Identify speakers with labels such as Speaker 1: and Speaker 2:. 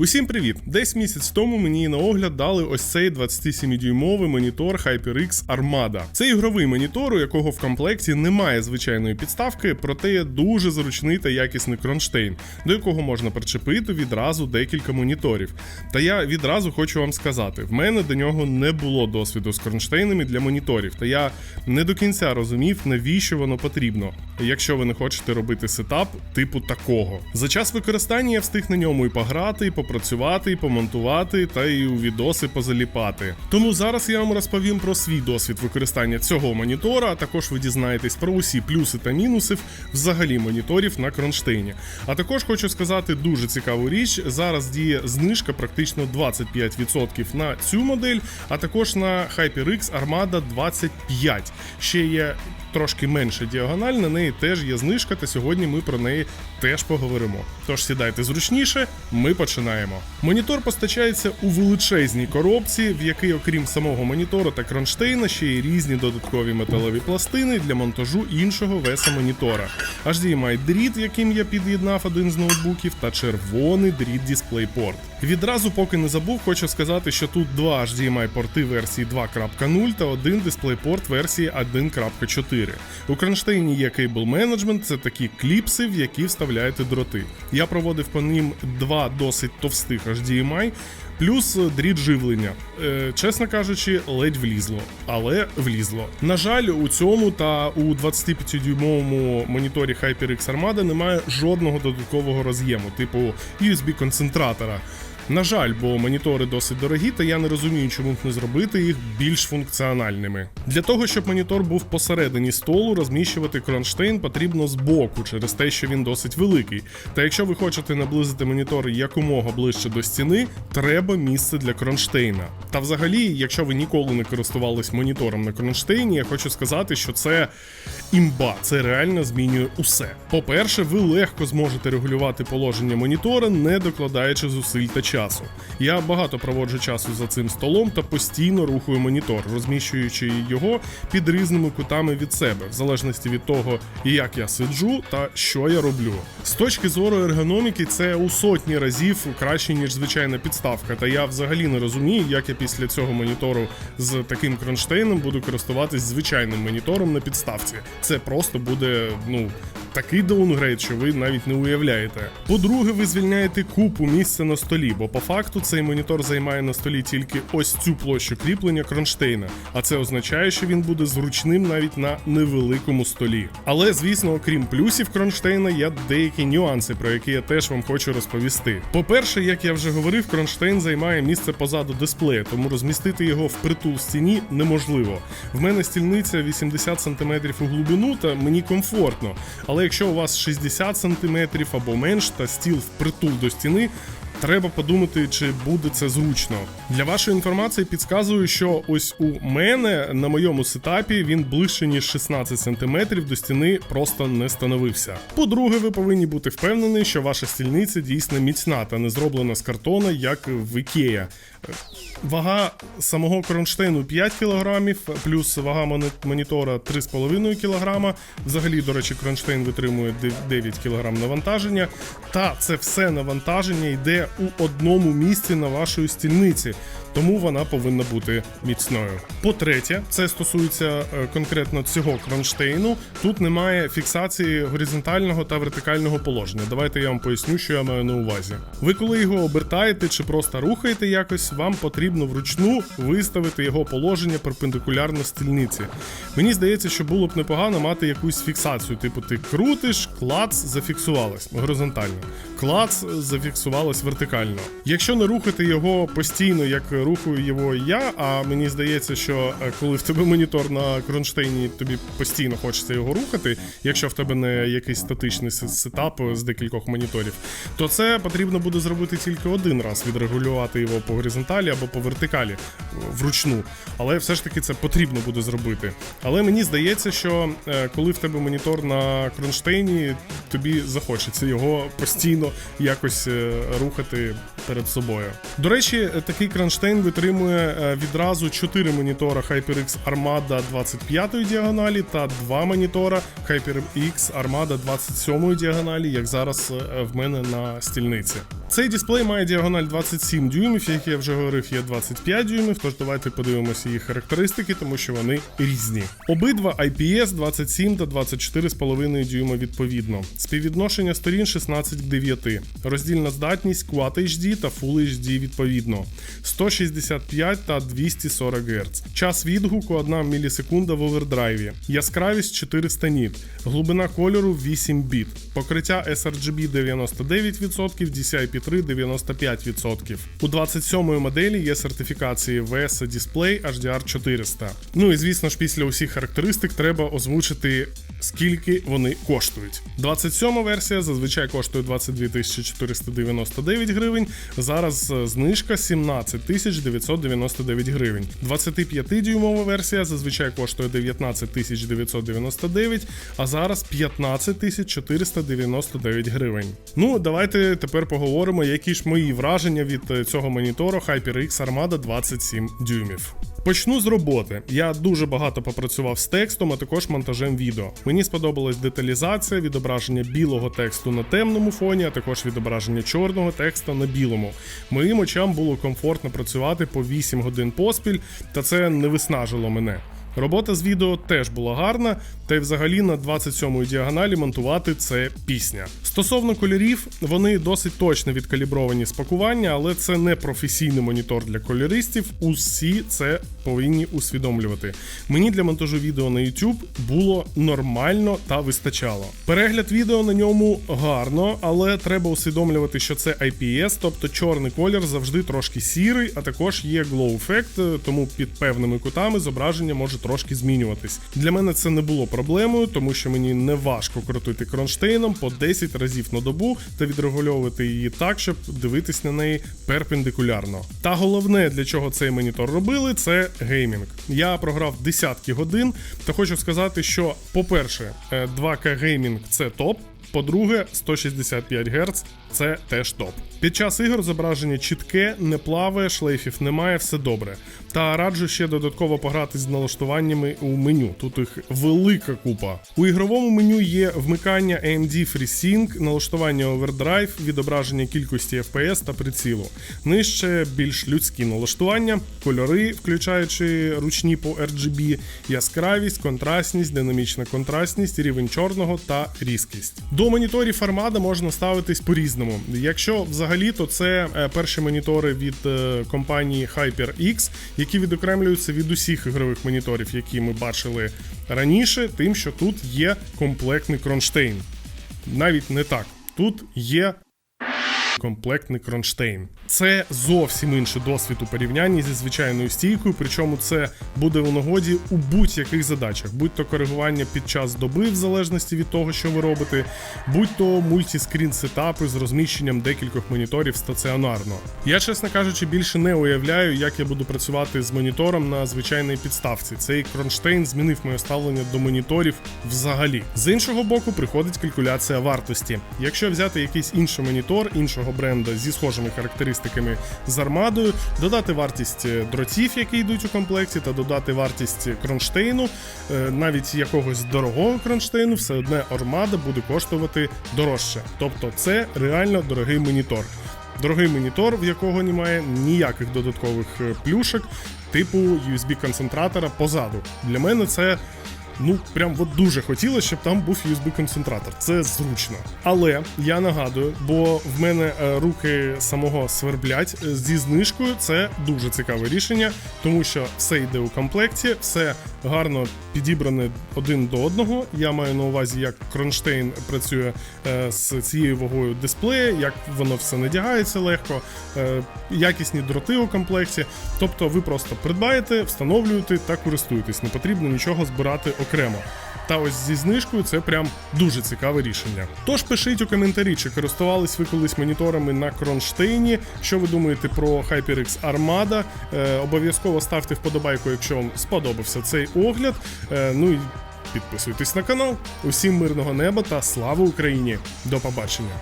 Speaker 1: Усім привіт! Десь місяць тому мені на огляд дали ось цей 27-дюймовий монітор HyperX Armada. Це ігровий монітор, у якого в комплекті немає звичайної підставки, проте є дуже зручний та якісний кронштейн, до якого можна причепити відразу декілька моніторів. Та я відразу хочу вам сказати: в мене до нього не було досвіду з кронштейнами для моніторів, та я не до кінця розумів, навіщо воно потрібно, якщо ви не хочете робити сетап типу такого. За час використання я встиг на ньому і пограти, і попрацювати, помонтувати, та і у відоси позаліпати. Тому зараз я вам розповім про свій досвід використання цього монітора, а також ви дізнаєтесь про усі плюси та мінуси взагалі моніторів на кронштейні. А також хочу сказати дуже цікаву річ: зараз діє знижка практично 25% на цю модель, а також на HyperX Armada 25. Ще є трошки менша діагональ, на неї теж є знижка, та сьогодні ми про неї теж поговоримо. Тож сідайте зручніше, ми починаємо. Монітор постачається у величезній коробці, в якій, окрім самого монітору та кронштейна, ще й різні додаткові металеві пластини для монтажу іншого веса монітора. HDMI дріт, яким я під'єднав один з ноутбуків, та червоний дріт DisplayPort. Відразу, поки не забув, хочу сказати, що тут два HDMI порти версії 2.0 та один DisplayPort версії 1.4. У кронштейні є кейбл менеджмент, це такі кліпси, в які вставляєте дроти. Я проводив по ним два досить товстих HDMI, плюс дріт живлення. Е, чесно кажучи, ледь влізло, але влізло. На жаль, у цьому та у 25-дюймовому моніторі HyperX Armada немає жодного додаткового роз'єму, типу USB-концентратора. На жаль, бо монітори досить дорогі, та я не розумію, чому б не зробити їх більш функціональними. Для того, щоб монітор був посередині столу, розміщувати кронштейн потрібно збоку, через те, що він досить великий. Та якщо ви хочете наблизити монітор якомога ближче до стіни, треба місце для кронштейна. Та взагалі, якщо ви ніколи не користувались монітором на кронштейні, я хочу сказати, що це імба, це реально змінює усе. По-перше, ви легко зможете регулювати положення монітора, не докладаючи зусиль та часу. Я багато проводжу часу за цим столом та постійно рухаю монітор, розміщуючи його під різними кутами від себе, в залежності від того, як я сиджу та що я роблю. З точки зору ергономіки, це у сотні разів краще ніж звичайна підставка. Та я взагалі не розумію, як я після цього монітору з таким кронштейном буду користуватись звичайним монітором на підставці. Це просто буде ну. Такий даунгрейд, що ви навіть не уявляєте. По-друге, ви звільняєте купу місця на столі, бо по факту цей монітор займає на столі тільки ось цю площу кріплення кронштейна, а це означає, що він буде зручним навіть на невеликому столі. Але звісно, окрім плюсів кронштейна, є деякі нюанси, про які я теж вам хочу розповісти. По-перше, як я вже говорив, кронштейн займає місце позаду дисплея, тому розмістити його в притул стіні неможливо. В мене стільниця 80 см у глибину, та мені комфортно. Але якщо у вас 60 см або менш та стіл впритул до стіни, Треба подумати, чи буде це зручно. Для вашої інформації підказую, що ось у мене на моєму сетапі він ближче ніж 16 см до стіни просто не становився. По-друге, ви повинні бути впевнені, що ваша стільниця дійсно міцна та не зроблена з картона, як в Ікея. Вага самого кронштейну 5 кг, плюс вага монітора 3,5 кг. Взагалі, до речі, кронштейн витримує 9 кг навантаження. Та це все навантаження йде у одному місці на вашої стільниці, тому вона повинна бути міцною. По-третє, це стосується е, конкретно цього кронштейну. Тут немає фіксації горизонтального та вертикального положення. Давайте я вам поясню, що я маю на увазі. Ви коли його обертаєте чи просто рухаєте якось, вам потрібно вручну виставити його положення перпендикулярно стільниці. Мені здається, що було б непогано мати якусь фіксацію, типу ти крутиш, клац зафіксувалась горизонтально, клац зафіксувалась вертикально. Якщо не рухати його постійно, як рухаю його я, а мені здається, що е, коли в тебе монітор на кронштейні, тобі постійно хочеться його рухати, якщо в тебе не якийсь статичний сетап з декількох моніторів, то це потрібно буде зробити тільки один раз, відрегулювати його по горизонталі або по вертикалі е, вручну. Але все ж таки це потрібно буде зробити. Але мені здається, що е, коли в тебе монітор на кронштейні, тобі захочеться його постійно якось е, рухати перед собою. До речі, е, такий кронштейн кронштейн витримує е, відразу 4 монітора HyperX Armada 25 діагоналі та 2 монітора HyperX Armada 27 діагоналі, як зараз е, в мене на стільниці. Цей дисплей має діагональ 27 дюймів, як я вже говорив, є 25 дюймів. Тож давайте подивимося їх характеристики, тому що вони різні. Обидва IPS 27 та 24,5 дюйма відповідно. Співвідношення сторін 16 к 9. Роздільна здатність Quad HD та Full HD відповідно. 165 та 240 Гц. Час відгуку 1 мілісекунда в овердрайві. Яскравість 400 ніт. Глибина кольору 8 біт. Покриття sRGB 99%, DCI-P3 95%. У 27-ї моделі є сертифікації VS Display HDR 400. Ну і звісно ж, після усіх характеристик треба озвучити, скільки вони коштують. 27 версія зазвичай коштує 22 499 гривень. Зараз е, знижка 17 999 гривень. 25-дюймова версія зазвичай коштує 19 999, а зараз 15 499 гривень. Ну, давайте тепер поговоримо, які ж мої враження від е, цього монітору HyperX Armada 27 дюймів. Почну з роботи. Я дуже багато попрацював з текстом, а також монтажем відео. Мені сподобалась деталізація, відображення білого тексту на темному фоні, а також відображення чорного текста на білому. Моїм очам було комфортно працювати по 8 годин поспіль, та це не виснажило мене. Робота з відео теж була гарна, та й взагалі на 27-й діагоналі монтувати це пісня. Стосовно кольорів, вони досить точно відкалібровані з пакування, але це не професійний монітор для кольористів. Усі це повинні усвідомлювати. Мені для монтажу відео на YouTube було нормально та вистачало. Перегляд відео на ньому гарно, але треба усвідомлювати, що це IPS, тобто чорний колір завжди трошки сірий, а також є glow ефект, тому під певними кутами зображення може трошки змінюватись. Для мене це не було проблемою, тому що мені не важко крутити кронштейном по 10 разів на добу та відрегульовувати її так, щоб дивитись на неї перпендикулярно. Та головне, для чого цей монітор робили, це геймінг. Я програв десятки годин, та хочу сказати, що, по-перше, е, 2К геймінг це топ. По-друге, 165 Гц це теж топ. Під час ігор зображення чітке, не плаває, шлейфів немає, все добре. Та раджу ще додатково пограти з налаштуваннями у меню. Тут їх велика купа. У ігровому меню є вмикання AMD FreeSync, налаштування Overdrive, відображення кількості FPS та прицілу. Нижче більш людські налаштування, кольори, включаючи ручні по RGB, яскравість, контрастність, динамічна контрастність, рівень чорного та різкість. До моніторів Армада можна ставитись по-різному. Якщо взагалі, то це е, перші монітори від е, компанії HyperX, які відокремлюються від усіх ігрових моніторів, які ми бачили раніше, тим, що тут є комплектний кронштейн. Навіть не так. Тут є комплектний кронштейн. Це зовсім інший досвід у порівнянні зі звичайною стійкою, причому це буде у нагоді у будь-яких задачах, будь то коригування під час доби, в залежності від того, що ви робите, будь то мультіскрін сетапи з розміщенням декількох моніторів стаціонарно. Я, чесно кажучи, більше не уявляю, як я буду працювати з монітором на звичайній підставці. Цей кронштейн змінив моє ставлення до моніторів взагалі. З іншого боку, приходить калькуляція вартості. Якщо взяти якийсь інший монітор іншого бренда зі схожими характеристиками з армадою, додати вартість е, дротів, які йдуть у комплекті, та додати вартість кронштейну, е, навіть якогось дорогого кронштейну, все одне армада буде коштувати дорожче. Тобто, це реально дорогий монітор. Дорогий монітор, в якого немає ніяких додаткових е, плюшок, типу USB-концентратора позаду. Для мене це. Ну, прям от дуже хотілося, щоб там був USB-концентратор. Це зручно. Але я нагадую, бо в мене е, руки самого сверблять е, зі знижкою. Це дуже цікаве рішення, тому що все йде у комплекті, все гарно підібране один до одного. Я маю на увазі, як кронштейн працює е, з цією вагою дисплея, як воно все надягається легко, якісні дроти у комплекті. Тобто ви просто придбаєте, встановлюєте та користуєтесь. Не потрібно нічого збирати окремо. Та ось зі знижкою це прям дуже цікаве рішення. Тож пишіть у коментарі, чи користувались ви колись моніторами на кронштейні. Що ви думаєте про HyperX Armada? Е, обов'язково ставте вподобайку, якщо вам сподобався цей огляд. Е, ну і підписуйтесь на канал. Усім мирного неба та слава Україні! До побачення!